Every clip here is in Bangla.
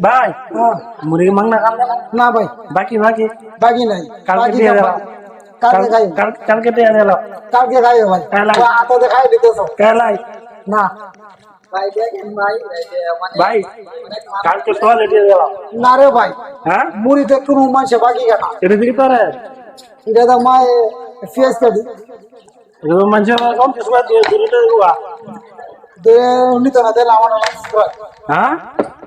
ভাই। হ্যাঁ। মুরগি মাংনা খান না? না ভাই। বাকি বাকি। বাকি নাই। কালকে দিয়ে ভাই। কালকে খাই কাল- কালকে দিয়ে দিলাম কালকে খাইও ভাই। হাতে দেখাই দিতেছো। কেলাই না। ভাই মানে ভাই কালকে সকালে দিয়ে দিলাম না রে ভাই। হ্যাঁ? মুড়িতে কোনো মানুষে বাকি কেনা? এটা দিকে পারে এটা তো মা ফেস কাটি এটা কম কিছু দিয়ে দূরে নিতে না দিলে আমার হ্যাঁ?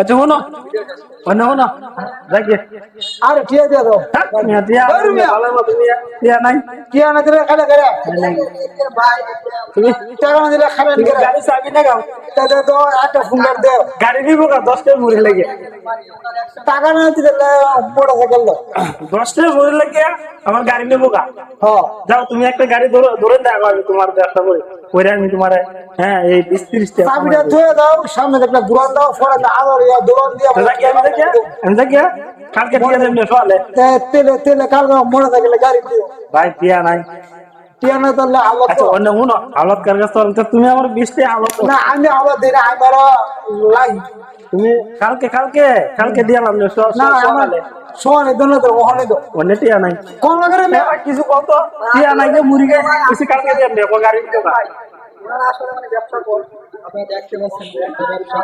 আচ্ছা শোনো। অন্য শোনো। দেখে আরে দাও দিয়া। ভালো মতো দিয়া। দিয়া নাই। কি আনা দিলে? খালে করে? তুমি টাকা না দিলে তুমি করে? গাড়ি চাবি না গাও? তাহলে তো একটা ফোনের দেও গাড়ি দিব না দশটা মুড়ি লেগে টাকা না দিলে মোটর সাইকেল দাও দশটা মুড়ি লেগে আমার গাড়ি নেব গা। হ্যাঁ যাও তুমি একটা গাড়ি ধরো ধরে দেখো আমি তোমার ব্যবসা করে ওইটা আমি তোমার হ্যাঁ এই বিশ ত্রিশ টাকা চাবিটা ধুয়ে দাও সামনে একটা ঘুরান দাও পরে আবার ইয়া দোকান দিয়ে আমি দেখি? আমি দেখি? কালকে দিয়ে দেবেন সকালে তেলে তেলে কাল মোটর সাইকেলে গাড়ি দিও ভাই দিয়া নাই। আলো আচ্ছা অন্য শুনো হালত কার কাছে তো তুমি আমার হালত না আমি আবার দিই না আমার তুমি কালকে কালকে কালকে দিয়ালাম না স- না সকালে সমানে দোনো তো ওখানে তো। টিয়া নাই। কোন করে কিছু কত? টিয়া নাই যে মুড়ি গাই কিছু কালকে দিয়ে দেখো গাড়ি দিতে আসলে মানে ব্যবসা করেন আপনি দেখতে পাচ্ছেন ব্যবসা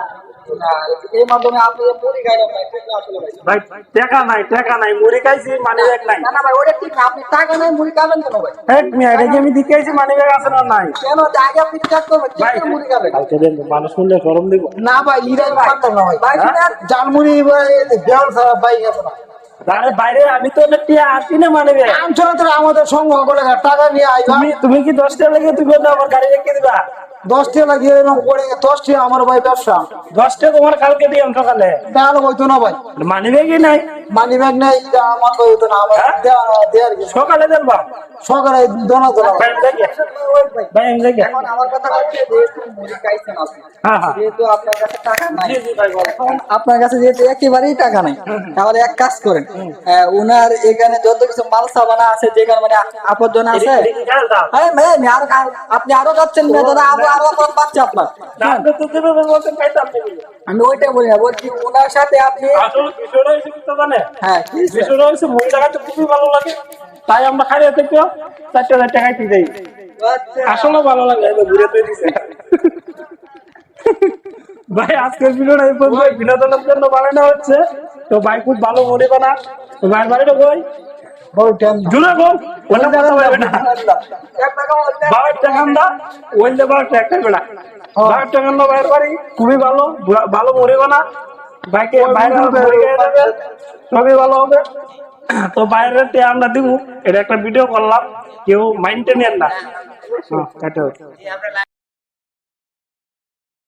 আর এই মাধ্যমে আপনি যে মুড়ি গাড়ি আপনার সেটা আসলে ভাই ভাই টাকা নাই টাকা নাই মুড়ি খাইছি মানি ব্যাগ নাই। না না ভাই ওটা ঠিক আপনি টাকা নাই মুড়ি খাবেন কেন ভাই? এক মিয়া এটা কি আমি দিতে আইছি মানি ব্যাগ আছে না নাই? কেন আগে আপনি চেক করবেন ভাই মুড়ি খাবেন? কালকে দেন মানুষ শুনলে গরম দিব। না ভাই ইরাই না ভাই। আছে না আরে বাইরে আমি তো টিয়া আসি না মানি ব্যাগ? আঞ্চলে তো আমাদের সঙ্গ করে টাকা নিয়ে আইবা। তুমি তুমি কি দশটা লেগে তুমি আমার গাড়ি রেখে দিবা? দশ টাকা লাগিয়ে এরকম করে দশ টাকা আমার ভাই ব্যবসা। দশটা তোমার কালকে দিয়ে সকালে তাহলে হইতো না ভাই। মানিবে কি নাই? মানি ব্যাগ নেই আমার হইতো না আমার হ্যাঁ? দেওয়ার কিছু সকালে সকালে দোনা দোনা ভাই আমি দেখে এখন আমার কথা হচ্ছে যেহেতু মুড়ি খাইছেন আপনি। হ্যাঁ হ্যাঁ। যেহেতু আপনার কাছে টাকা নাই। এখন আপনার কাছে যেহেতু একেবারেই টাকা নাই তাহলে এক কাজ করেন। উনার এখানে যত কিছু মাল সাবানা আছে যেখানে মানে আপর্জন আছে। হ্যাঁ আরও আপনি আরও যাচ্ছেন না দাদা আরও আরও আপদ পাচ্ছে আপনার। না, তো তো? আমি ওইটা বলি না বলছি উনার সাথে আপনি আসলে বিষয়টা হয়েছে কি তো জানে? হ্যাঁ বিষয়টা খুবই ভালো লাগে। তাই আমরা খাইয়ে থেকে চারটে খাইতে যাই। আচ্ছা। আসলে ভালো লাগে ঘুরে তো দিছে ভাই আজকের ভিডিওটা এই পর্যন্ত। বিনোদনের জন্য বানানো হচ্ছে। তো ভাই খুব ভালো মনে বানা। তো ভাই বাড়িটা কই? বড় জুড়ে বল ওটা কথা বলবে না। বাবার টাকান্দা বাবার বেড়া বাবার টাকান্দা বাড়ি। খুবই ভালো ভালো মরিব না বাইকে বাইরে মরে গিয়ে যাবে, সবই ভালো হবে। তো বাইরে আমরা দিব। এটা একটা ভিডিও করলাম। কেউ মাইন্ডে নেন না। হ্যাঁ, এটা